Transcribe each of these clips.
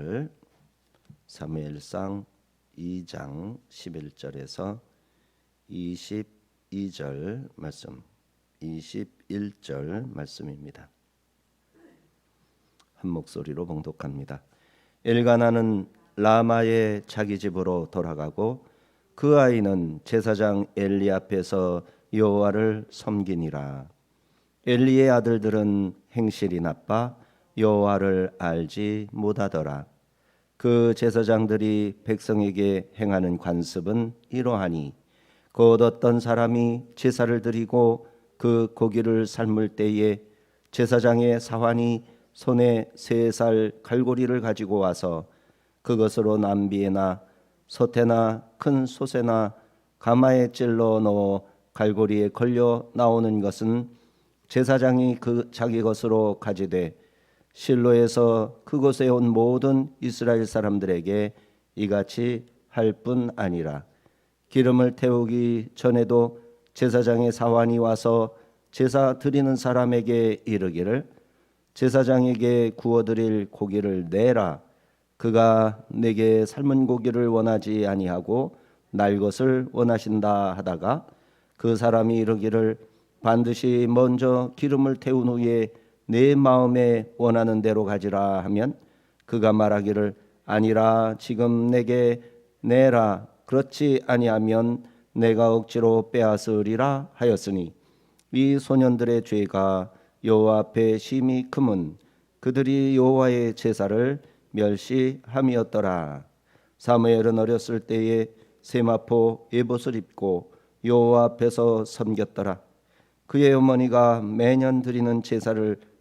11절 사무엘상 2장 11절에서 22절 말씀 21절 말씀입니다. 한 목소리로 봉독합니다. 엘가나는 라마의 자기 집으로 돌아가고 그 아이는 제사장 엘리 앞에서 여호와를 섬기니라. 엘리의 아들들은 행실이 나빠 여호와를 알지 못하더라. 그 제사장들이 백성에게 행하는 관습은 이러하니 곧 어떤 사람이 제사를 드리고 그 고기를 삶을 때에 제사장의 사환이 손에 세 살 갈고리를 가지고 와서 그것으로 남비에나 소태나 큰 솥에나 가마에 찔러 넣어 갈고리에 걸려 나오는 것은 제사장이 그 자기 것으로 가지되 실로에서 그곳에 온 모든 이스라엘 사람들에게 이같이 할 뿐 아니라 기름을 태우기 전에도 제사장의 사환이 와서 제사 드리는 사람에게 이르기를 제사장에게 구워 드릴 고기를 내라. 그가 내게 삶은 고기를 원하지 아니하고 날 것을 원하신다 하다가 그 사람이 이르기를 반드시 먼저 기름을 태운 후에 내 마음에 원하는 대로 가지라 하면 그가 말하기를 아니라 지금 내게 내라 그렇지 아니하면 내가 억지로 빼앗으리라 하였으니 이 소년들의 죄가 여호와 앞에 심히 크면 그들이 여호와의 제사를 멸시함이었더라. 사무엘은 어렸을 때에 세마포 예봇을 입고 여호와 앞에서 섬겼더라. 그의 어머니가 매년 드리는 제사를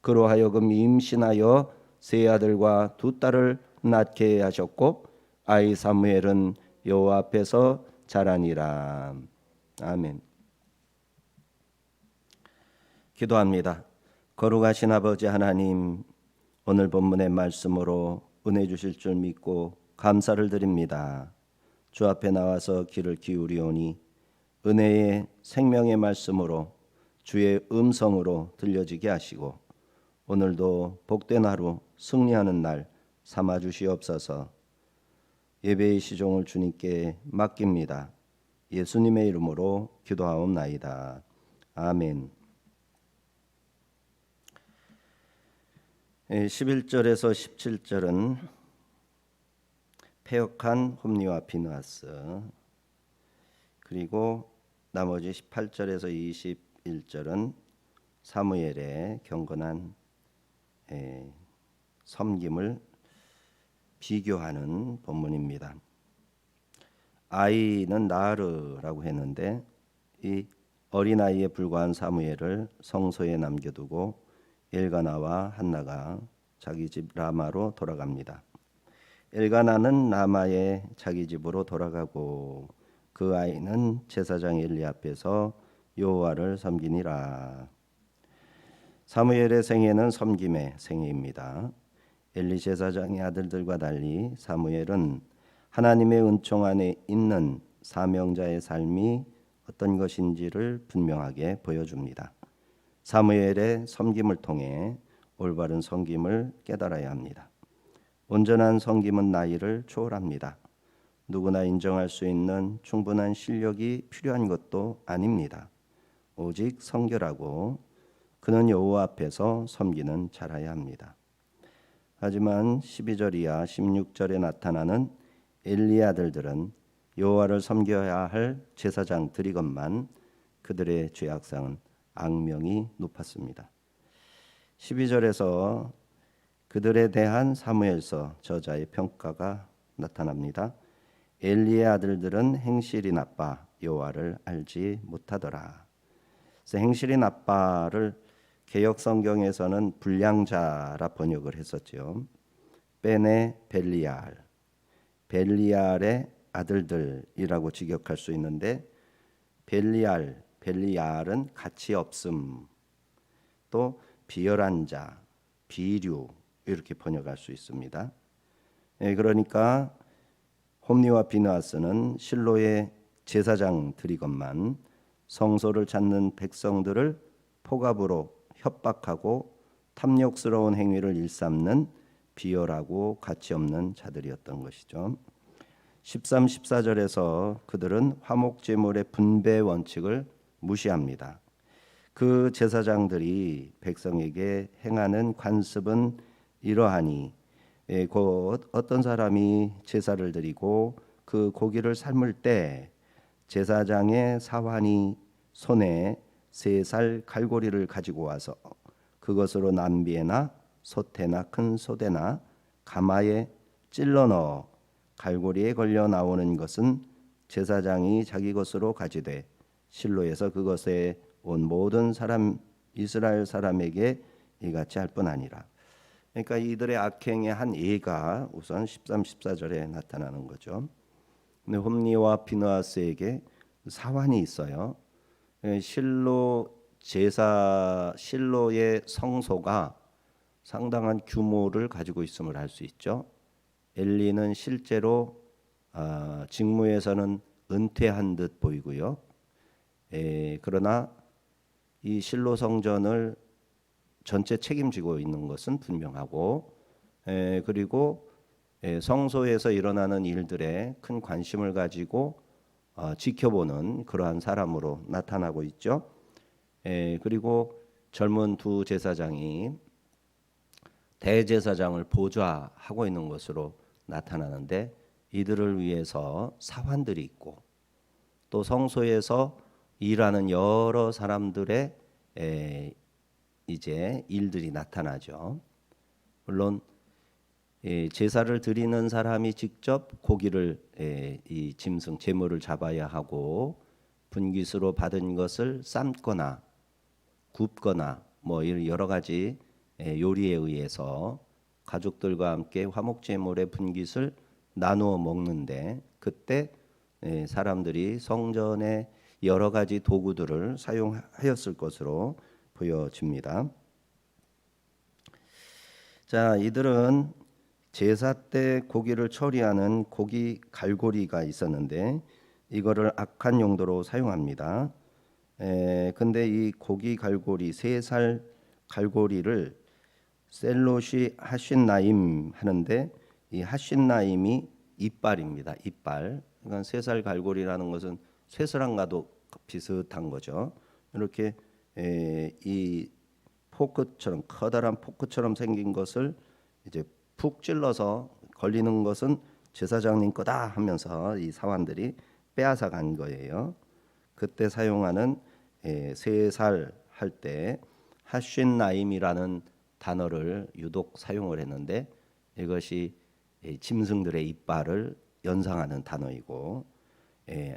그로 하여금 임신하여 세 아들과 두 딸을 낳게 하셨고 아이 사무엘은 여호와 앞에서 자라니라. 아멘. 기도합니다. 거룩하신 아버지 하나님, 오늘 본문의 말씀으로 은혜 주실 줄 믿고 감사를 드립니다. 주 앞에 나와서 귀를 기울이오니 은혜의 생명의 말씀으로 주의 음성으로 들려지게 하시고 오늘도 복된 하루 승리하는 날 삼아 주시옵소서. 예배의 시종을 주님께 맡깁니다. 예수님의 이름으로 기도하옵나이다. 아멘. 11절에서 17절은 폐역한 홈리와 비누아스 그리고 나머지 18절에서 21절은 사무엘의 경건한 섬김을 비교하는 본문입니다. 아이는 나르라고 했는데 이 어린아이에 불과한 사무엘을 성소에 남겨두고 엘가나와 한나가 자기 집 라마로 돌아갑니다. 엘가나는 라마의 자기 집으로 돌아가고 그 아이는 제사장 엘리 앞에서 여호와를 섬기니라. 사무엘의 생애는 섬김의 생애입니다. 엘리 제사장의 아들들과 달리 사무엘은 하나님의 은총 안에 있는 사명자의 삶이 어떤 것인지를 분명하게 보여줍니다. 사무엘의 섬김을 통해 올바른 섬김을 깨달아야 합니다. 온전한 섬김은 나이를 초월합니다. 누구나 인정할 수 있는 충분한 실력이 필요한 것도 아닙니다. 오직 성결하고 그는 여호와 앞에서 섬기는 자라야 합니다. 하지만 12절 이하 16절에 나타나는 엘리 아들들은 여호와를 섬겨야 할 제사장들이건만 그들의 죄악상은 악명이 높았습니다. 12절에서 그들에 대한 사무엘서 저자의 평가가 나타납니다. 엘리의 아들들은 행실이 나빠 여호와를 알지 못하더라. 행실이 나빠를 개혁 성경에서는 불량자라 번역을 했었지요. 베네 벨리알, 벨리알의 아들들이라고 직역할 수 있는데 벨리알, 벨리알은 가치 없음, 또 비열한 자, 비류 이렇게 번역할 수 있습니다. 예, 그러니까 홈리와 비나스는 실로의 제사장들이건만 성소를 찾는 백성들을 포갑으로 협박하고 탐욕스러운 행위를 일삼는 비열하고 가치 없는 자들이었던 것이죠. 13, 14절에서 그들은 화목 제물의 분배 원칙을 무시합니다. 그 제사장들이 백성에게 행하는 관습은 이러하니 예, 곧 어떤 사람이 제사를 드리고 그 고기를 삶을 때 제사장의 사환이 손에 세 살 갈고리를 가지고 와서 그것으로 남비에나 솥에나 큰 소대나 가마에 찔러 넣어 갈고리에 걸려 나오는 것은 제사장이 자기 것으로 가지되 실로에서 그것에 온 모든 사람 이스라엘 사람에게 이같이 할 뿐 아니라 그러니까 이들의 악행의 한 예가 우선 13, 14절에 나타나는 거죠. 근데 홈리와 비누아스에게 사환이 있어요. 예, 실로 제사 실로의 성소가 상당한 규모를 가지고 있음을 알 수 있죠. 엘리는 실제로 아, 직무에서는 은퇴한 듯 보이고요. 에, 그러나 이 실로 성전을 전체 책임지고 있는 것은 분명하고 에, 그리고 에, 성소에서 일어나는 일들에 큰 관심을 가지고 어, 지켜보는 그러한 사람으로 나타나고 있죠. 에, 그리고 젊은 두 제사장이 대제사장을 보좌하고 있는 것으로 나타나는데 이들을 위해서 사환들이 있고 또 성소에서 일하는 여러 사람들의 에, 이제 일들이 나타나죠. 물론 예, 제사를 드리는 사람이 직접 고기를 예, 이 짐승 제물을 잡아야 하고 분깃으로 받은 것을 삶거나 굽거나 뭐 이런 여러 가지 예, 요리에 의해서 가족들과 함께 화목 제물의 분깃을 나누어 먹는데 그때 예, 사람들이 성전의 여러 가지 도구들을 사용하였을 것으로 보여집니다. 자, 이들은 제사 때 고기를 처리하는 고기 갈고리가 있었는데 이거를 악한 용도로 사용합니다. 에, 근데 이 고기 갈고리 세 살 갈고리를 셀롯이 하신나임 하는데 이 하신나임이 이빨입니다. 이빨. 그러니까 세 살 갈고리라는 것은 쇠사랑과도 비슷한 거죠. 이렇게 에, 이 포크처럼 커다란 포크처럼 생긴 것을 이제 푹 찔러서 걸리는 것은 제사장님 거다 하면서 이 사환들이 빼앗아 간 거예요. 그때 사용하는 세살 할 때 하쉰 나임이라는 단어를 유독 사용을 했는데 이것이 짐승들의 이빨을 연상하는 단어이고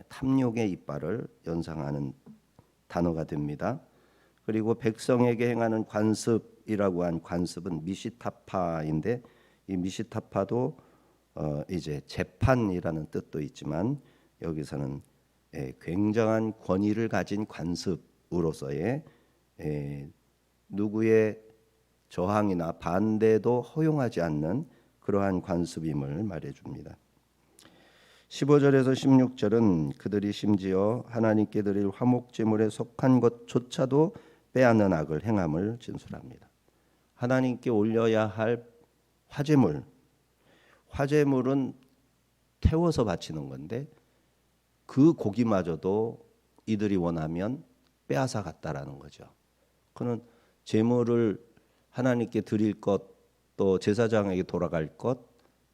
탐욕의 이빨을 연상하는 단어가 됩니다. 그리고 백성에게 행하는 관습이라고 한 관습은 미시타파인데 이 미시타파도 어 이제 재판이라는 뜻도 있지만 여기서는 예, 굉장한 권위를 가진 관습으로서의 예, 누구의 저항이나 반대도 허용하지 않는 그러한 관습임을 말해줍니다. 15절에서 16절은 그들이 심지어 하나님께 드릴 화목제물에 속한 것조차도 빼앗는 악을 행함을 진술합니다. 하나님께 올려야 할 화재물, 화재물은 태워서 바치는 건데 그 고기마저도 이들이 원하면 빼앗아 갔다라는 거죠. 그는 제물을 하나님께 드릴 것, 또 제사장에게 돌아갈 것,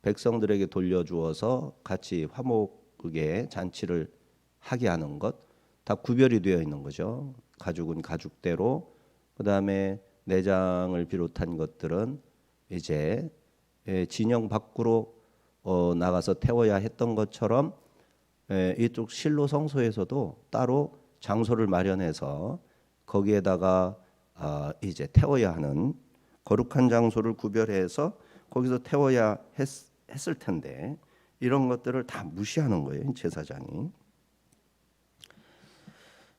백성들에게 돌려주어서 같이 화목의 잔치를 하게 하는 것, 다 구별이 되어 있는 거죠. 가죽은 가죽대로, 그 다음에 내장을 비롯한 것들은 이제 예, 진영 밖으로 어, 나가서 태워야 했던 것처럼 예, 이쪽 실로 성소에서도 따로 장소를 마련해서 거기에다가 아, 이제 태워야 하는 거룩한 장소를 구별해서 거기서 태워야 했, 했을 텐데 이런 것들을 다 무시하는 거예요 제사장이.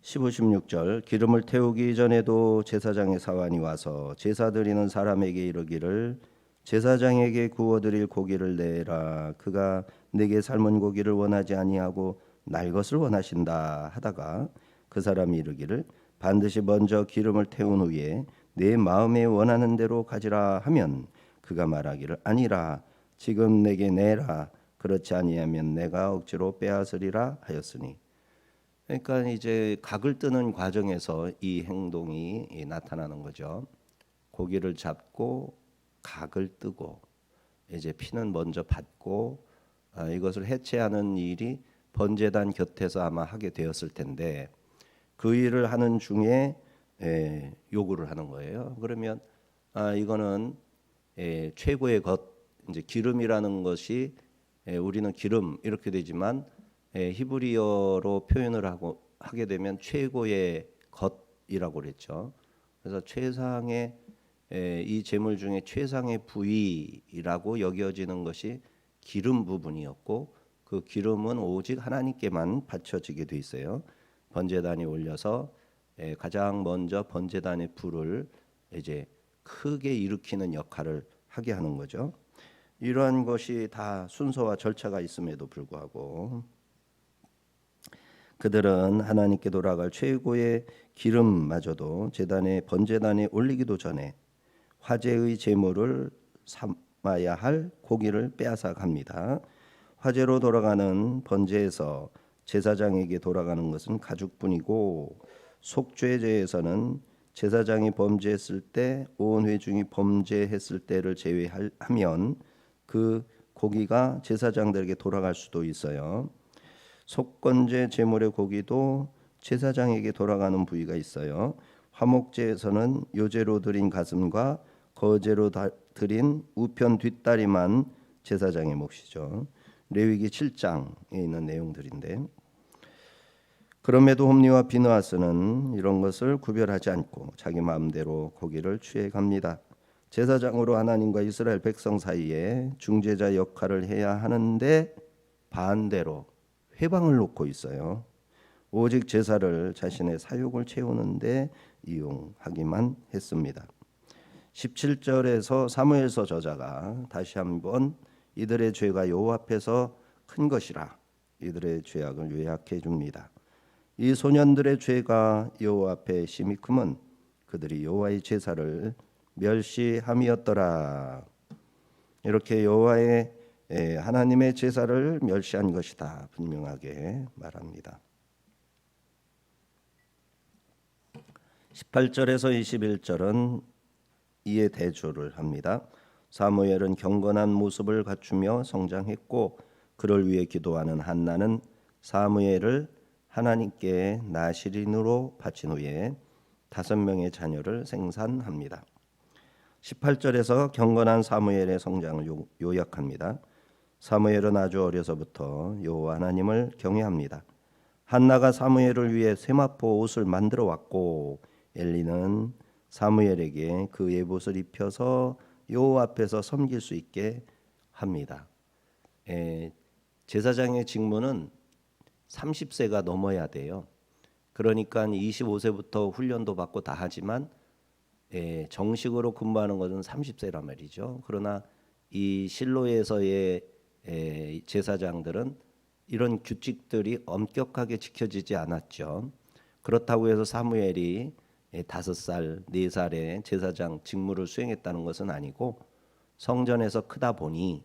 15, 16절 기름을 태우기 전에도 제사장의 사환이 와서 제사 드리는 사람에게 이르기를 제사장에게 구워드릴 고기를 내라. 그가 내게 삶은 고기를 원하지 아니하고 날 것을 원하신다 하다가 그 사람이 이르기를 반드시 먼저 기름을 태운 후에 내 마음에 원하는 대로 가지라 하면 그가 말하기를 아니라 지금 내게 내라. 그렇지 아니하면 내가 억지로 빼앗으리라 하였으니. 그러니까 이제 각을 뜨는 과정에서 이 행동이 나타나는 거죠. 고기를 잡고 각을 뜨고 이제 피는 먼저 받고 아, 이것을 해체하는 일이 번제단 곁에서 아마 하게 되었을 텐데 그 일을 하는 중에 에, 요구를 하는 거예요. 그러면 아 이거는 에, 최고의 것 이제 기름이라는 것이 에, 우리는 기름 이렇게 되지만 에, 히브리어로 표현을 하고 하게 되면 최고의 것이라고 그랬죠. 그래서 최상의 에, 이 제물 중에 최상의 부위라고 여겨지는 것이 기름 부분이었고 그 기름은 오직 하나님께만 바쳐지게 돼 있어요. 번제단에 올려서 에, 가장 먼저 번제단의 불을 이제 크게 일으키는 역할을 하게 하는 거죠. 이러한 것이 다 순서와 절차가 있음에도 불구하고 그들은 하나님께 돌아갈 최고의 기름마저도 제단에 번제단에 올리기도 전에 화제의 제물을 삼아야 할 고기를 빼앗아 갑니다. 화제로 돌아가는 번제에서 제사장에게 돌아가는 것은 가죽뿐이고 속죄제에서는 제사장이 범죄했을 때 온 회중이 범죄했을 때를 제외하면 그 고기가 제사장들에게 돌아갈 수도 있어요. 속건제 제물의 고기도 제사장에게 돌아가는 부위가 있어요. 화목제에서는 요제로 드린 가슴과 거제로 다- 드린 우편 뒷다리만 제사장의 몫이죠. 레위기 7장에 있는 내용들인데 그럼에도 홈리와 비느하스는 이런 것을 구별하지 않고 자기 마음대로 고기를 취해 갑니다. 제사장으로 하나님과 이스라엘 백성 사이에 중재자 역할을 해야 하는데 반대로 회방을 놓고 있어요. 오직 제사를 자신의 사욕을 채우는데 이용하기만 했습니다. 17절에서 사무엘서 저자가 다시 한번 이들의 죄가 여호와 앞에서 큰 것이라 이들의 죄악을 요약해 줍니다. 이 소년들의 죄가 여호와 앞에 심히 크면 그들이 여호와의 제사를 멸시함이었더라. 이렇게 여호와의 에, 하나님의 제사를 멸시한 것이다 분명하게 말합니다. 18절에서 21절은 이에 대조를 합니다. 사무엘은 경건한 모습을 갖추며 성장했고 그를 위해 기도하는 한나는 사무엘을 하나님께 나시린으로 바친 후에 다섯 명의 자녀를 생산합니다. 18절에서 경건한 사무엘의 성장을 요- 요약합니다. 사무엘은 아주 어려서부터 여호와 하나님을 경외합니다. 한나가 사무엘을 위해 세마포 옷을 만들어 왔고 엘리는 사무엘에게 그 예봇을 입혀서 여호와 앞에서 섬길 수 있게 합니다. 에, 제사장의 직무는 30세가 넘어야 돼요. 그러니까 25세부터 훈련도 받고 다 하지만 예, 정식으로 근무하는 것은 30세란 말이죠. 그러나 이 실로에서의 예, 제사장들은 이런 규칙들이 엄격하게 지켜지지 않았죠. 그렇다고 해서 사무엘이 예, 다섯 살, 네 살에 제사장 직무를 수행했다는 것은 아니고 성전에서 크다 보니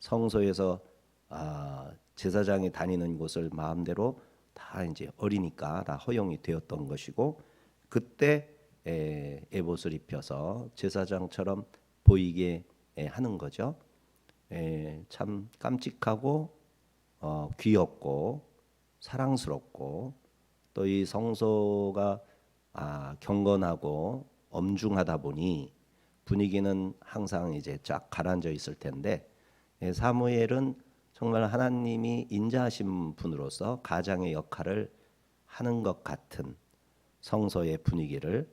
성소에서 아, 제사장이 다니는 곳을 마음대로 다 이제 어리니까 다 허용이 되었던 것이고 그때 에, 에봇을 입혀서 제사장처럼 보이게 에, 하는 거죠. 에, 참 깜찍하고 어, 귀엽고 사랑스럽고 또 이 성소가 아, 경건하고 엄중하다 보니 분위기는 항상 이제 쫙 가라앉아 있을 텐데 예, 사무엘은 정말 하나님이 인자하신 분으로서 가장의 역할을 하는 것 같은 성소의 분위기를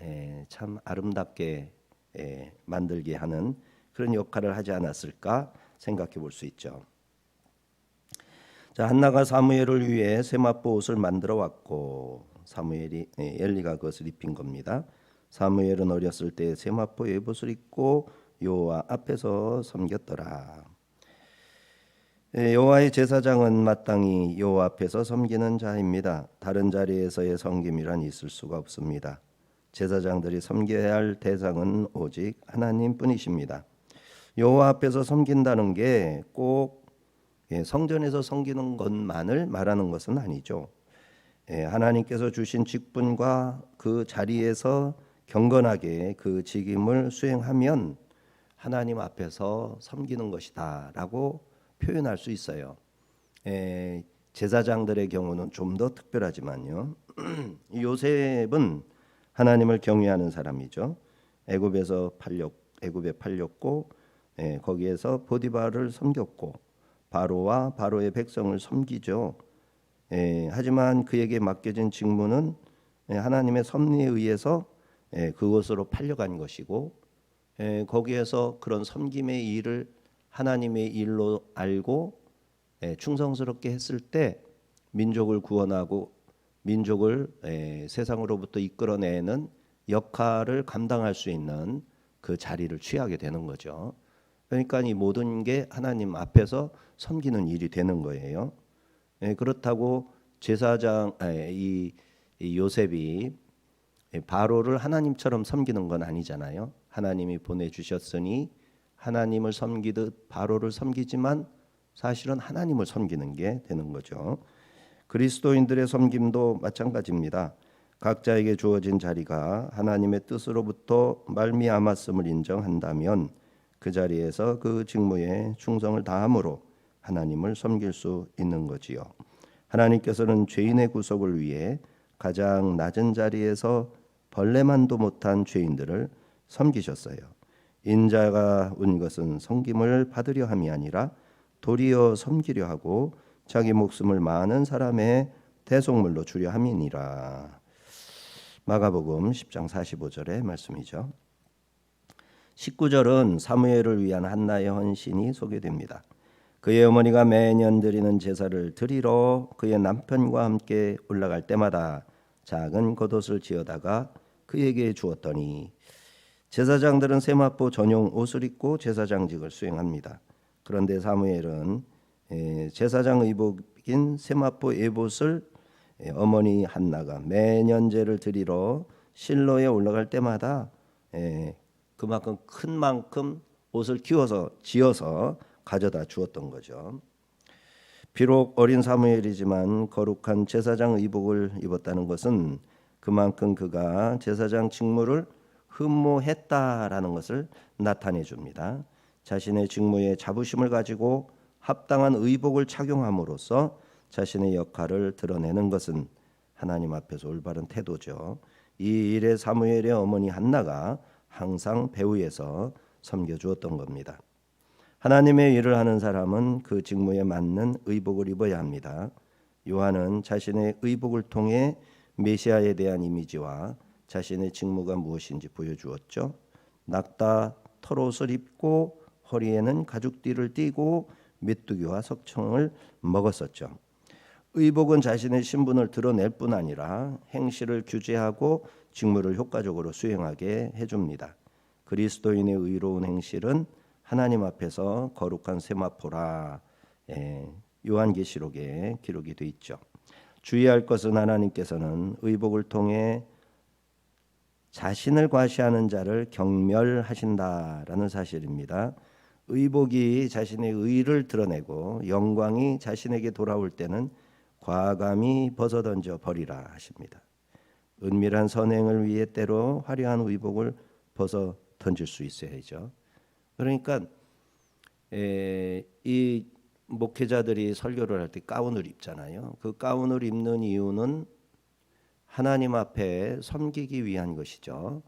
에, 참 아름답게 에, 만들게 하는 그런 역할을 하지 않았을까 생각해 볼 수 있죠. 자 한나가 사무엘을 위해 세마포 옷을 만들어 왔고 사무엘이 예, 엘리가 그것을 입힌 겁니다. 사무엘은 어렸을 때 세마포 예봇을 입고 여호와 앞에서 섬겼더라. 예, 여호와의 제사장은 마땅히 여호와 앞에서 섬기는 자입니다. 다른 자리에서의 섬김이란 있을 수가 없습니다. 제사장들이 섬겨야 할 대상은 오직 하나님뿐이십니다. 여호와 앞에서 섬긴다는 게꼭 예, 성전에서 섬기는 것만을 말하는 것은 아니죠. 예, 하나님께서 주신 직분과 그 자리에서 경건하게 그 직임을 수행하면 하나님 앞에서 섬기는 것이다라고 표현할 수 있어요. 예, 제사장들의 경우는 좀 더 특별하지만요. 요셉은 하나님을 경외하는 사람이죠. 애굽에서 팔렸 애굽에 팔렸고 예, 거기에서 보디바를 섬겼고 바로와 바로의 백성을 섬기죠. 예, 하지만 그에게 맡겨진 직무는 예, 하나님의 섭리에 의해서 예, 그곳으로 팔려간 것이고 예, 거기에서 그런 섬김의 일을 하나님의 일로 알고 예, 충성스럽게 했을 때 민족을 구원하고 민족을 예, 세상으로부터 이끌어내는 역할을 감당할 수 있는 그 자리를 취하게 되는 거죠. 그러니까 이 모든 게 하나님 앞에서 섬기는 일이 되는 거예요. 예, 그렇다고 제사장 아니, 이, 이 요셉이 바로를 하나님처럼 섬기는 건 아니잖아요. 하나님이 보내 주셨으니 하나님을 섬기듯 바로를 섬기지만 사실은 하나님을 섬기는 게 되는 거죠. 그리스도인들의 섬김도 마찬가지입니다. 각자에게 주어진 자리가 하나님의 뜻으로부터 말미암았음을 인정한다면 그 자리에서 그 직무에 충성을 다함으로 하나님을 섬길 수 있는 거지요. 하나님께서는 죄인의 구속을 위해 가장 낮은 자리에서 벌레만도 못한 죄인들을 섬기셨어요. 인자가 온 것은 섬김을 받으려 함이 아니라 도리어 섬기려 하고 자기 목숨을 많은 사람의 대속물로 주려 함이니라. 마가복음 10장 45절의 말씀이죠. 19절은 사무엘을 위한 한나의 헌신이 소개됩니다. 그의 어머니가 매년 드리는 제사를 드리러 그의 남편과 함께 올라갈 때마다 작은 겉옷을 지어다가 그에게 주었더니 제사장들은 세마포 전용 옷을 입고 제사장직을 수행합니다. 그런데 사무엘은 에, 제사장 의복인 세마포 에봇을 에, 어머니 한나가 매년 제를 드리러 실로에 올라갈 때마다 에, 그만큼 큰 만큼 옷을 키워서 지어서 가져다 주었던 거죠. 비록 어린 사무엘이지만 거룩한 제사장 의복을 입었다는 것은 그만큼 그가 제사장 직무를 흠모했다라는 것을 나타내 줍니다. 자신의 직무에 자부심을 가지고 합당한 의복을 착용함으로써 자신의 역할을 드러내는 것은 하나님 앞에서 올바른 태도죠. 이 일에 사무엘의 어머니 한나가 항상 배후에서 섬겨 주었던 겁니다. 하나님의 일을 하는 사람은 그 직무에 맞는 의복을 입어야 합니다. 요한은 자신의 의복을 통해 메시아에 대한 이미지와 자신의 직무가 무엇인지 보여주었죠. 낙타 털옷을 입고 허리에는 가죽띠를 띠고 메뚜기와 석청을 먹었었죠. 의복은 자신의 신분을 드러낼 뿐 아니라 행실을 규제하고 직무를 효과적으로 수행하게 해줍니다. 그리스도인의 의로운 행실은 하나님 앞에서 거룩한 세마포라 예, 요한계시록에 기록이 돼 있죠. 주의할 것은 하나님께서는 의복을 통해 자신을 과시하는 자를 경멸하신다라는 사실입니다. 의복이 자신의 의를 드러내고 영광이 자신에게 돌아올 때는 과감히 벗어던져 버리라 하십니다. 은밀한 선행을 위해 때로 화려한 의복을 벗어 던질 수 있어야죠. 그러니까 에, 이 목회자들이 설교를 할 때 가운을 입잖아요. 그 가운을 입는 이유는 하나님 앞에 섬기기 위한 것이죠.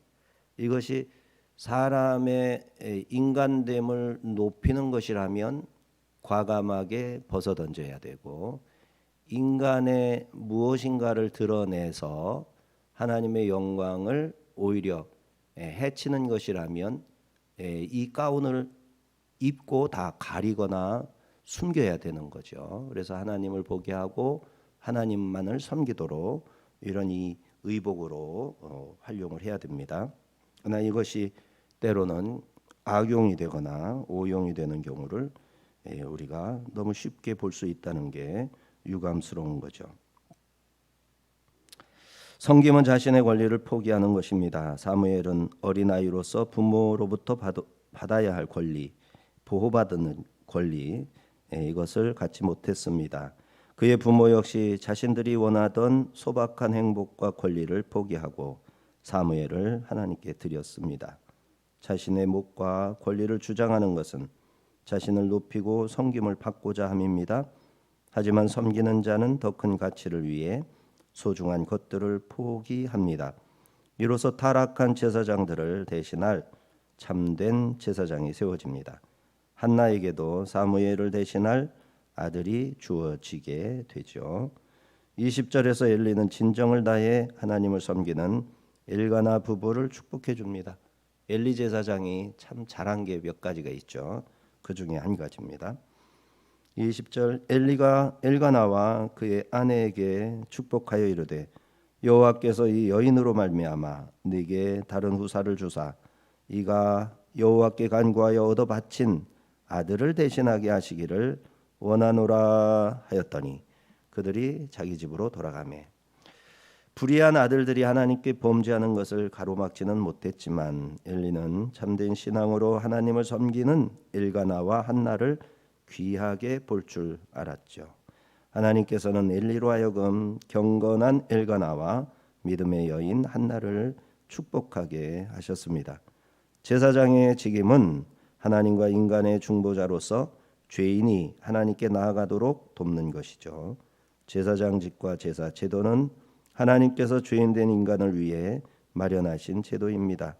이것이 사람의 인간됨을 높이는 것이라면 과감하게 벗어 던져야 되고 인간의 무엇인가를 드러내서 하나님의 영광을 오히려 해치는 것이라면 에, 이 가운을 입고 다 가리거나 숨겨야 되는 거죠. 그래서 하나님을 보게 하고 하나님만을 섬기도록 이런 이 의복으로 어, 활용을 해야 됩니다. 그러나 이것이 때로는 악용이 되거나 오용이 되는 경우를 예, 우리가 너무 쉽게 볼 수 있다는 게 유감스러운 거죠. 성김은 자신의 권리를 포기하는 것입니다. 사무엘은 어린아이로서 부모로부터 받아야 할 권리, 보호받는 권리 예, 이것을 갖지 못했습니다. 그의 부모 역시 자신들이 원하던 소박한 행복과 권리를 포기하고 사무엘을 하나님께 드렸습니다. 자신의 목과 권리를 주장하는 것은 자신을 높이고 섬김을 받고자 함입니다. 하지만 섬기는 자는 더 큰 가치를 위해 소중한 것들을 포기합니다. 이로써 타락한 제사장들을 대신할 참된 제사장이 세워집니다. 한나에게도 사무엘을 대신할 아들이 주어지게 되죠. 20절에서 엘리는 진정을 다해 하나님을 섬기는 엘가나 부부를 축복해 줍니다. 엘리 제사장이 참 잘한 게 몇 가지가 있죠. 그 중에 한 가지입니다. 20절 엘리가 엘가나와 그의 아내에게 축복하여 이르되 여호와께서 이 여인으로 말미암아 네게 다른 후사를 주사 이가 여호와께 간구하여 얻어 바친 아들을 대신하게 하시기를 원하노라 하였더니 그들이 자기 집으로 돌아가매. 불의한 아들들이 하나님께 범죄하는 것을 가로막지는 못했지만 엘리는 참된 신앙으로 하나님을 섬기는 엘가나와 한나를 귀하게 볼 줄 알았죠. 하나님께서는 엘리로 하여금 경건한 엘가나와 믿음의 여인 한나를 축복하게 하셨습니다. 제사장의 직임은 하나님과 인간의 중보자로서 죄인이 하나님께 나아가도록 돕는 것이죠. 제사장직과 제사 제도는 하나님께서 죄인된 인간을 위해 마련하신 제도입니다.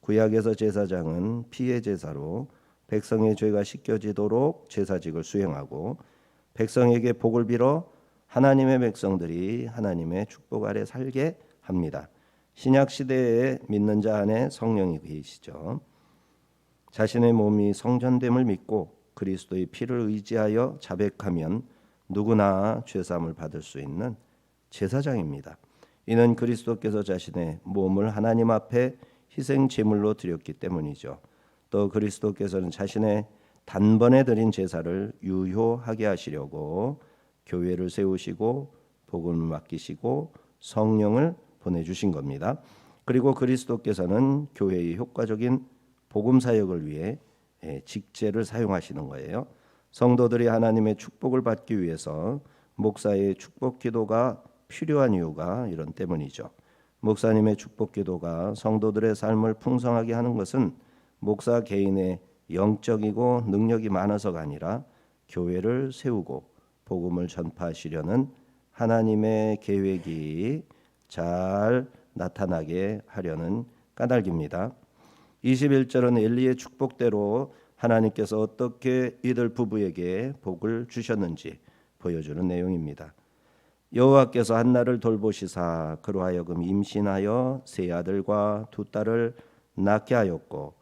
구약에서 제사장은 피해 제사로 백성의 죄가 씻겨지도록 제사직을 수행하고 백성에게 복을 빌어 하나님의 백성들이 하나님의 축복 아래 살게 합니다. 신약 시대에 믿는 자 안에 성령이 계시죠. 자신의 몸이 성전됨을 믿고 그리스도의 피를 의지하여 자백하면 누구나 죄 사함을 받을 수 있는 제사장입니다. 이는 그리스도께서 자신의 몸을 하나님 앞에 희생 제물로 드렸기 때문이죠. 또 그리스도께서는 자신의 단번에 드린 제사를 유효하게 하시려고 교회를 세우시고 복음을 맡기시고 성령을 보내 주신 겁니다. 그리고 그리스도께서는 교회의 효과적인 복음 사역을 위해 예, 직제를 사용하시는 거예요. 성도들이 하나님의 축복을 받기 위해서 목사의 축복 기도가 필요한 이유가 이런 때문이죠. 목사님의 축복 기도가 성도들의 삶을 풍성하게 하는 것은 목사 개인의 영적이고 능력이 많아서가 아니라 교회를 세우고 복음을 전파하시려는 하나님의 계획이 잘 나타나게 하려는 까닭입니다. 21절은 엘리의 축복대로 하나님께서 어떻게 이들 부부에게 복을 주셨는지 보여주는 내용입니다. 여호와께서 한나를 돌보시사 그로 하여금 임신하여 세 아들과 두 딸을 낳게 하였고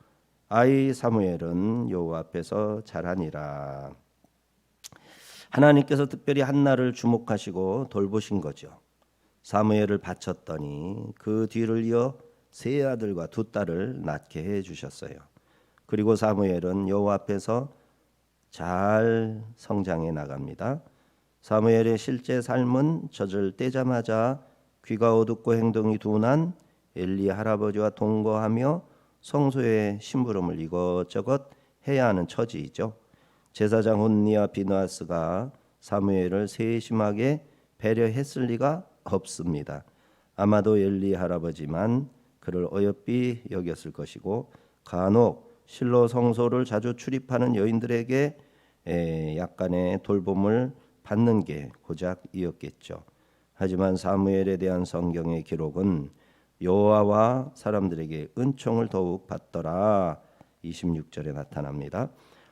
아이 사무엘은 여호와 앞에서 자라니라. 하나님께서 특별히 한나를 주목하시고 돌보신 거죠. 사무엘을 바쳤더니 그 뒤를 이어 세 아들과 두 딸을 낳게 해 주셨어요. 그리고 사무엘은 여호와 앞에서 잘 성장해 나갑니다. 사무엘의 실제 삶은 젖을 떼자마자 귀가 어둡고 행동이 둔한 엘리 할아버지와 동거하며 성소의 심부름을 이것저것 해야 하는 처지이죠. 제사장 혼니와 비누아스가 사무엘을 세심하게 배려했을 리가 없습니다. 아마도 엘리 할아버지만 그를 어여삐 여겼을 것이고 간혹 실로 성소를 자주 출입하는 여인들에게 약간의 돌봄을 받는 게 고작 이었겠죠. 하지만 사무엘에 대한 성경의 기록은 여호와와 사람들에게 은총을 더욱 받더라. 26절에 나타납니다.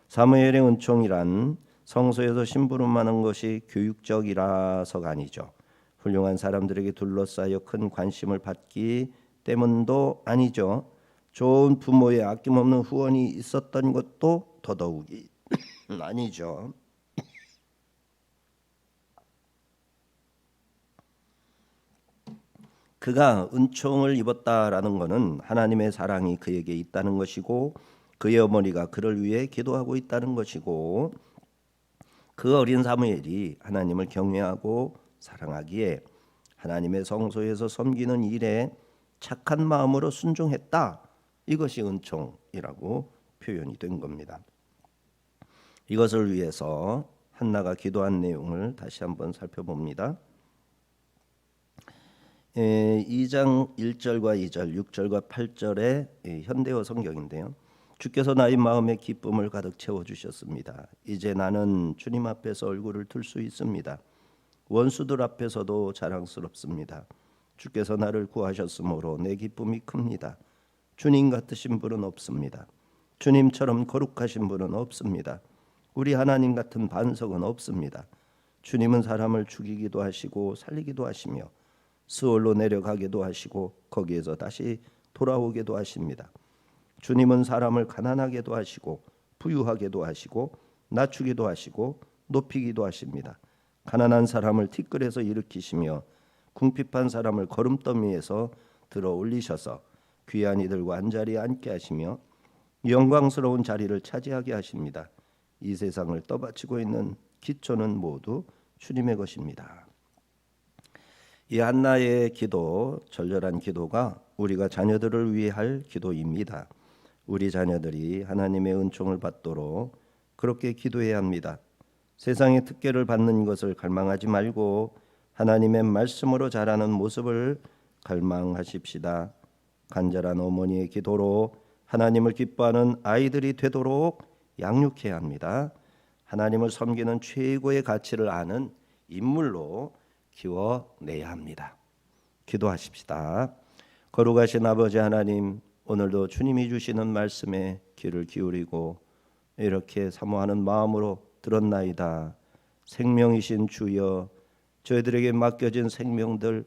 사무엘의 은총이란 성소에서 심부름하는 것이 교육적이라서가 아니죠. 훌륭한 사람들에게 둘러싸여 큰 관심을 받기 때문도 아니죠. 좋은 부모의 아낌없는 후원이 있었던 것도 더더욱이 아니죠. 그가 은총을 입었다라는 것은 하나님의 사랑이 그에게 있다는 것이고 그의 어머니가 그를 위해 기도하고 있다는 것이고 그 어린 사무엘이 하나님을 경외하고 사랑하기에 하나님의 성소에서 섬기는 일에 착한 마음으로 순종했다. 이것이 은총이라고 표현이 된 겁니다. 이것을 위해서 한나가 기도한 내용을 다시 한번 살펴봅니다. 에, 2장 1절과 2절, 6절과 8절의 예, 현대어 성경인데요. 주께서 나의 마음에 기쁨을 가득 채워 주셨습니다. 이제 나는 주님 앞에서 얼굴을 들 수 있습니다. 원수들 앞에서도 자랑스럽습니다. 주께서 나를 구하셨으므로 내 기쁨이 큽니다. 주님 같으신 분은 없습니다. 주님처럼 거룩하신 분은 없습니다. 우리 하나님 같은 반석은 없습니다. 주님은 사람을 죽이기도 하시고 살리기도 하시며 스올로 내려가기도 하시고 거기에서 다시 돌아오기도 하십니다. 주님은 사람을 가난하게도 하시고 부유하게도 하시고 낮추기도 하시고 높이기도 하십니다. 가난한 사람을 티끌에서 일으키시며 궁핍한 사람을 거름더미에서 들어 올리셔서 귀한 이들과 한 자리에 앉게 하시며 영광스러운 자리를 차지하게 하십니다. 이 세상을 떠받치고 있는 기초는 모두 주님의 것입니다. 이 한나의 기도, 절절한 기도가 우리가 자녀들을 위해 할 기도입니다. 우리 자녀들이 하나님의 은총을 받도록 그렇게 기도해야 합니다. 세상의 특권을 받는 것을 갈망하지 말고 하나님의 말씀으로 자라는 모습을 갈망하십시다. 간절한 어머니의 기도로 하나님을 기뻐하는 아이들이 되도록 양육해야 합니다. 하나님을 섬기는 최고의 가치를 아는 인물로 키워내야 합니다. 기도하십시다. 거룩하신 아버지 하나님, 오늘도 주님이 주시는 말씀에 귀를 기울이고 이렇게 사모하는 마음으로 들었나이다. 생명이신 주여, 저희들에게 맡겨진 생명들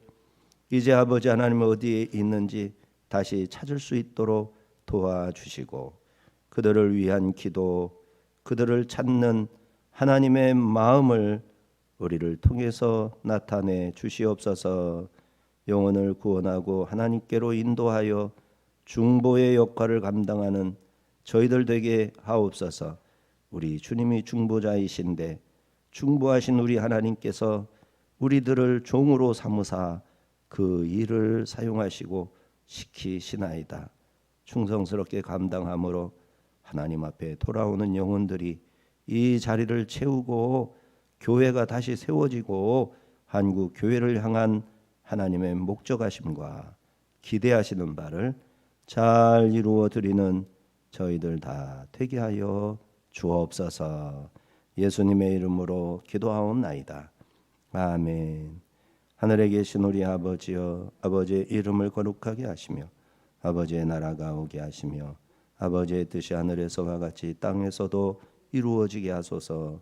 이제 아버지 하나님 어디에 있는지 다시 찾을 수 있도록 도와주시고 그들을 위한 기도, 그들을 찾는 하나님의 마음을 우리를 통해서 나타내 주시옵소서. 영혼을 구원하고 하나님께로 인도하여 중보의 역할을 감당하는 저희들 되게 하옵소서. 우리 주님이 중보자이신데 중보하신 우리 하나님께서 우리들을 종으로 삼으사 그 일을 사용하시고 시키시나이다. 충성스럽게 감당함으로 하나님 앞에 돌아오는 영혼들이 이 자리를 채우고 교회가 다시 세워지고 한국 교회를 향한 하나님의 목적하심과 기대하시는 바를 잘 이루어 드리는 저희들 다 되게 하여 주옵소서. 예수님의 이름으로 기도하옵나이다. 아멘. 하늘에 계신 우리 아버지여 아버지의 이름을 거룩하게 하시며 아버지의 나라가 오게 하시며 아버지의 뜻이 하늘에서와 같이 땅에서도 이루어지게 하소서.